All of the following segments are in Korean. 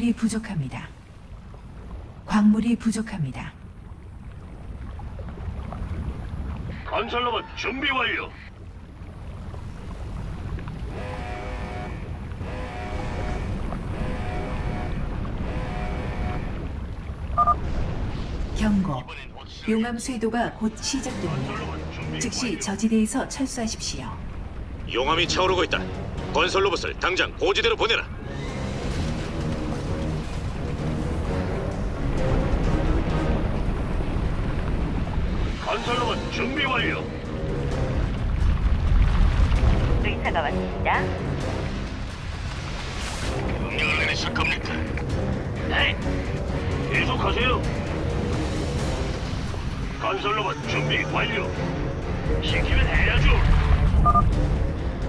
광물이 부족합니다. 광물이 부족합니다. 건설로봇 준비 완료. 경고. 용암 쇄도가 곧 시작됩니다. 즉시. 저지대에서 철수하십시오. 용암이 차오르고 있다. 건설 로봇을 당장 고지대로 보내라. 건설로봇 준비 완료. 의사가 왔습니다. 명령을 내리실 겁니까? 네. 계속하세요. 건설로봇 준비 완료. 시키면 해야죠.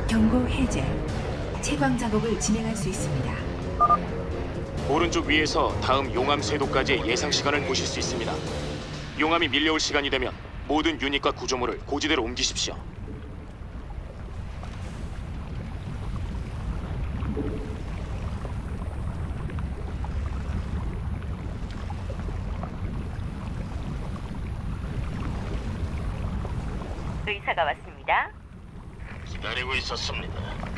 경고 해제. 채광 작업을 진행할 수 있습니다. 오른쪽 위에서 다음 용암 쇄도까지의 예상 시간을 보실 수 있습니다. 용암이 밀려올 시간이 되면 모든 유닛과 구조물을 고지대로 옮기십시오. 의사가 왔습니다. 기다리고 있었습니다.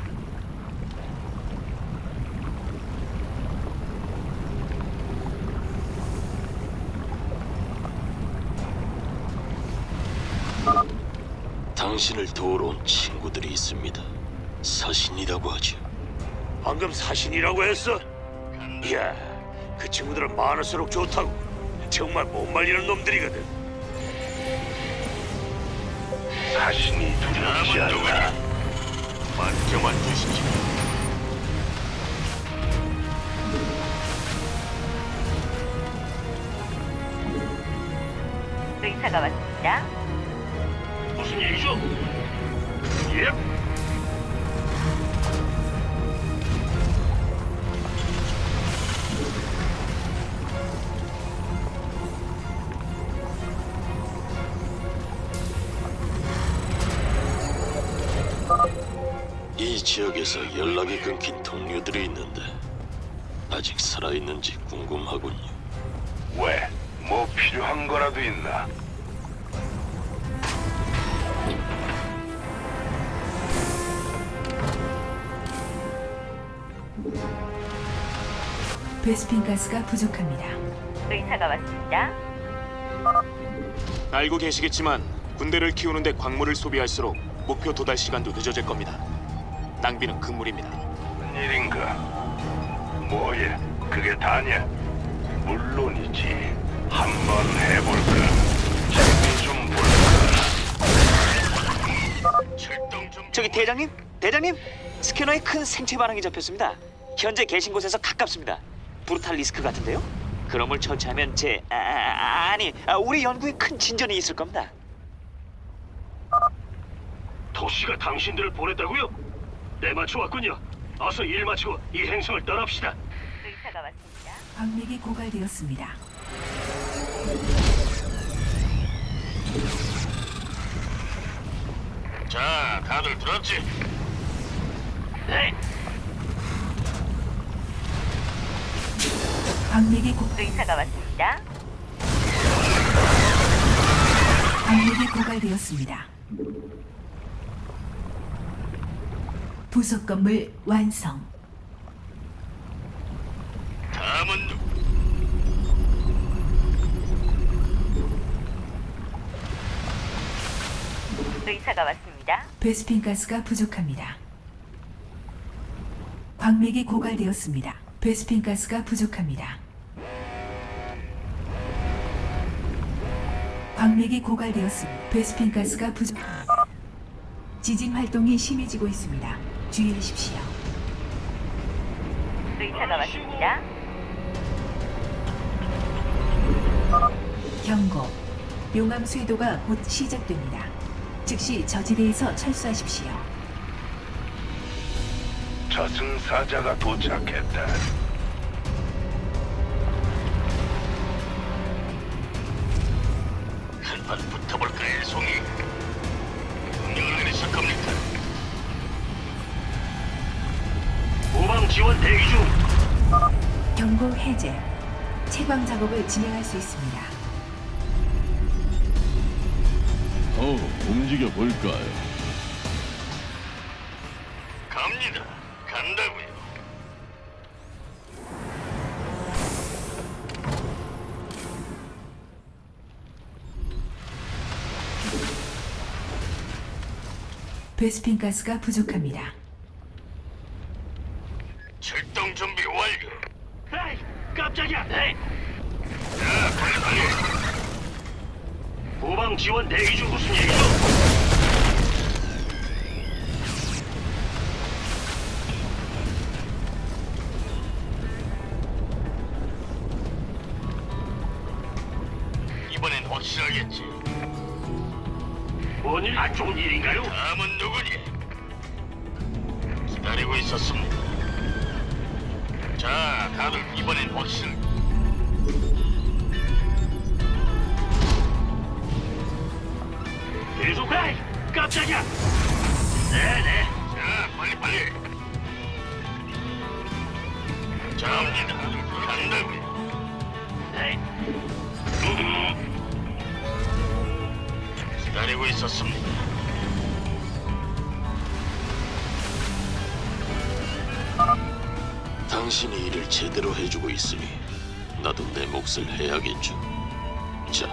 당신을 도우러 온 친구들이 있습니다. 사신이라고 하죠. 방금 사신이라고 했어? 이야, 그 친구들은 많을수록 좋다고. 정말 못 말리는 놈들이거든. 사신이 두렵지 않나. 맡겨만 주시지. 의사가 왔습니다. 무슨 일이죠? 예. 이 지역에서 연락이 끊긴 동료들이 있는데 아직 살아있는지 궁금하군요. 왜? 뭐 필요한 거라도 있나? 베스핀 가스가 부족합니다. 의사가 왔습니다. 알고 계시겠지만 군대를 키우는데 광물을 소비할수록 목표 도달 시간도 늦어질 겁니다. 낭비는 금물입니다. 무슨 일인가? 뭐야? 그게 다냐? 물론이지. 한번 해볼까? 재미 좀 볼까? 출동 좀. 저기 대장님, 대장님, 스캐너에 큰 생체 반응이 잡혔습니다. 현재 계신 곳에서 가깝습니다. 브루탈 리스크 같은데요? 그놈을 처치하면 제 아, 아, 아니 아, 우리 연구에 큰 진전이 있을 겁니다. 도시가 당신들을 보냈다고요? 내 맞춰 왔군요. 어서 일 마치고 이 행성을 떠납시다. 의사가 왔습니다. 광맥이 고갈되었습니다. 자, 다들 들었지? 네. 광맥이 고 의사가 왔습니다. 광맥이 고갈되었습니다. 부속 건물 완성. 다음은 누- 의사가 왔습니다. 베스핀 가스가 부족합니다. 광맥이 고갈되었습니다. 베스핀 가스가 부족합니다. 광맥이 고갈되었습니다. 베스핀 가스가 부족합니다. 지진 활동이 심해지고 있습니다. 주의하십시오. 의사가 왔습니다. 경고. 용암 쇄도가 곧 시작됩니다. 즉시 저지대에서 철수하십시오. 저승사자가 도착했다. 경고 해제. 채광 작업을 진행할 수 있습니다. 어, 움직여 볼까요? 갑니다. 간다고요. 베스핀 가스가 부족합니다. 출동 준비 완료. 에이, 깜짝이야. 에이. 자, 빨리 빨리. 후방 지원 대기 중 무슨 얘기죠? 이번엔 확실하겠지. 뭔 일 안 좋은 일인가요? 다음은 누구니? 기다리고 있었습니다. 자, 다들 이번엔 확실. 계속 해. 깜짝이야. 네네. 자, 빨리 빨리. 자입니다. 간다고요. 네. 기다리고 있었습니다. 당신이 일을 제대로 해주고 있으니 나도 내 몫을 해야겠죠. 자,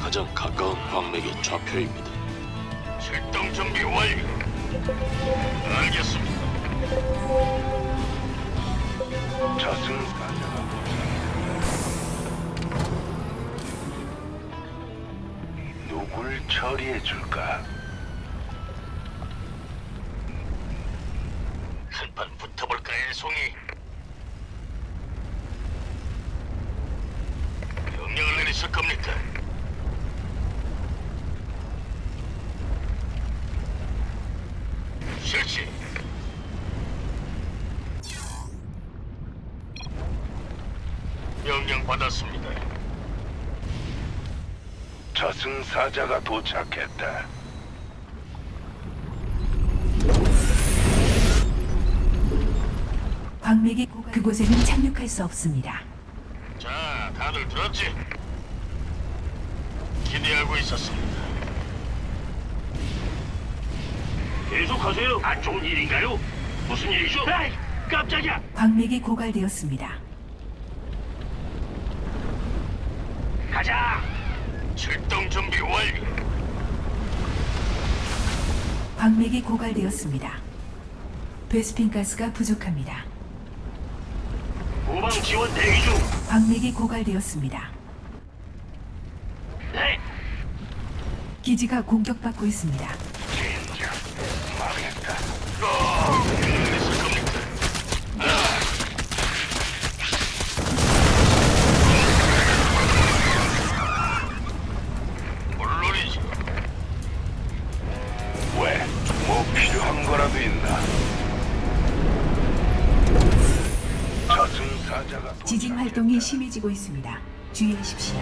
가장 가까운 광맥의 좌표입니다. 출동 준비 완료. 알겠습니다. 저승사자가 누굴 처리해 줄까? 한판 붙어볼까, 애송이? 명령을 내리실 겁니까? 실시. 명령 받았습니다. 저승사자가 도착했다. 광맥이 그곳에는 착륙할 수 없습니다. 자, 다들 들었지? 기대하고 있었습니다. 계속하세요. 안 좋은 일인가요? 무슨 일이죠? 에이, 깜짝이야. 광맥이 고갈되었습니다. 가자. 출동 준비 완료. 광맥이 고갈되었습니다. 베스핀 가스가 부족합니다. 후방 지원 대기 중. 광맥이 고갈되었습니다. 네. 기지가 공격받고 있습니다. 이 심해지고 있습니다. 주의하십시오.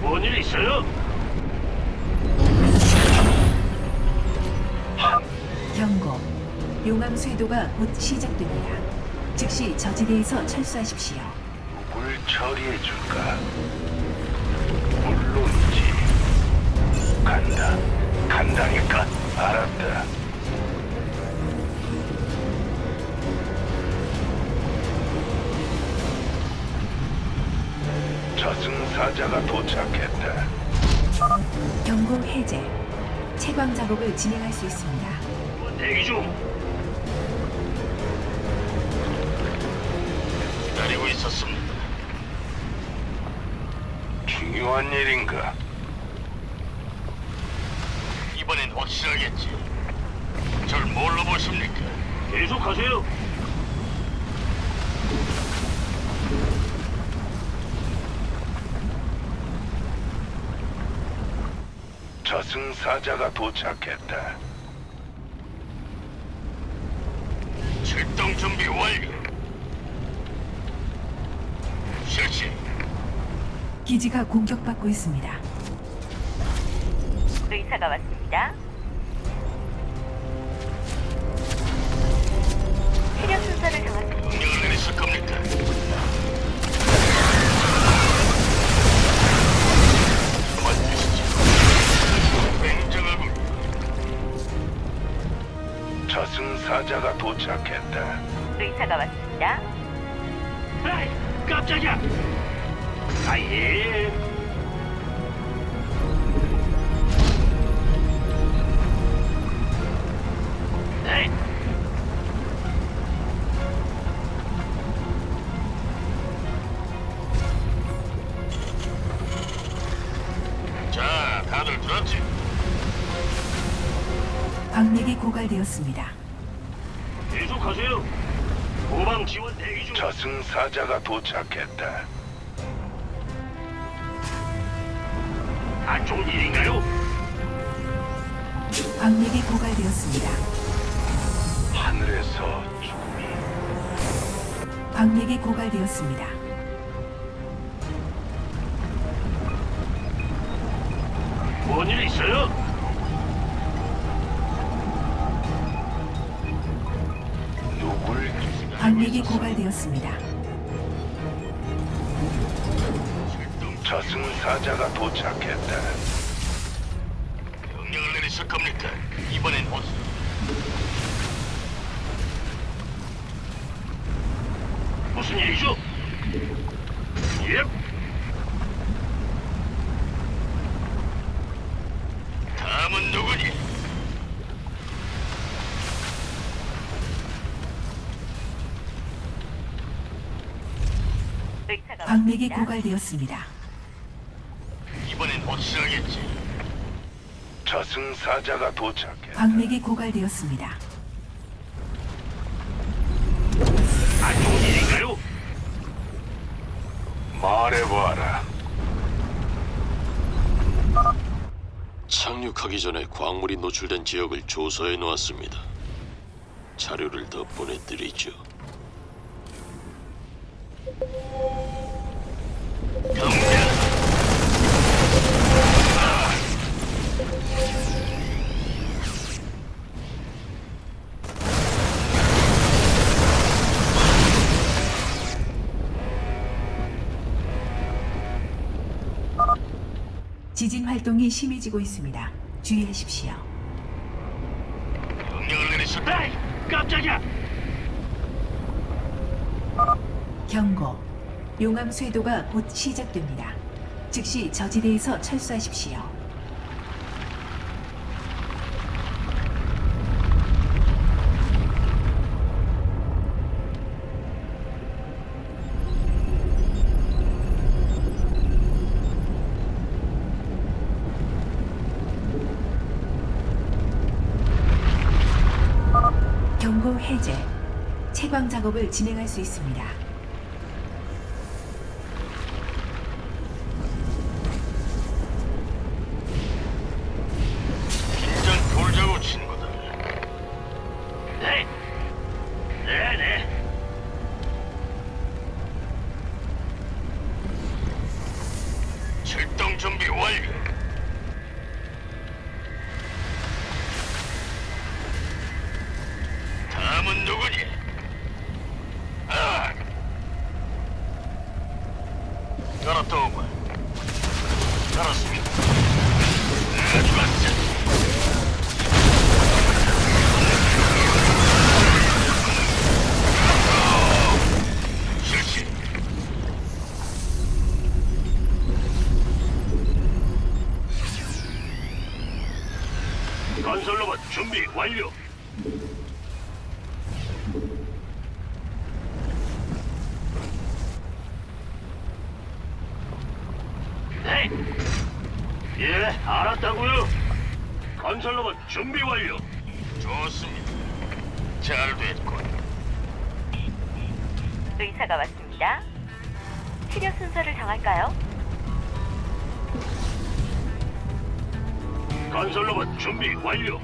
뭔일 있어요? 경고. 용암 쇄도가 곧 시작됩니다. 즉시 저지대에서 철수하십시오. 누굴 처리해 줄까? 물론이지. 간다. 간다니까. 알았다. 저승사자가 도착했다. 경고 해제. 채광 작업을 진행할 수 있습니다. 대기 중. 기다리고 있었습니다. 중요한 일인가? 이번엔 확실하겠지. 절 뭘로 보십니까? 계속하세요. 저승사자가 도착했다. 출동 준비 완료. 실시. 기지가 공격받고 있습니다. 의사가 왔습니다. 체력 순서를 정하십시오. 명령을 내리실 겁니까? 저승사자가 도착했다. 의사가 왔습니다. 에이, 깜짝이야. 아예. 에이. 자, 다들 들었지? 광맥이 고갈되었습니다. 계속하세요. 후방 지원 대기 중. 저승사자가 도착했다. 안 좋은 일인가요? 광맥이 고갈되었습니다. 하늘에서 죽음이 광맥이 고갈되었습니다. 뭔일 있어요? 광맥이 고갈되었습니다. 저승사자가 도착했다. 명령을 내리실 겁니까? 이번엔 어디? 무슨 일이죠? 예. 다음은 누구니? 의사가 광맥이. 고갈되었습니다. 이번엔 확실하겠지. 저승사자가 도착했다. 광맥이 고갈되었습니다. 안 좋은 일인가요? 말해봐라. 착륙하기 전에 광물이 노출된 지역을 조사해 놓았습니다. 자료를 더 보내드리죠. 지진 활동이 심해지고 있습니다. 주의하십시오. 명령을. 에이, 깜짝이야. 경고. 용암 쇄도가 곧 시작됩니다. 즉시 저지대에서 철수하십시오. 경고 해제. 채광 작업을 진행할 수 있습니다. 네. 건설로봇 준비 완료. 좋습니다. 잘 됐군. 의사가 왔습니다. 치료 순서를 정할까요? 건설로봇 준비 완료.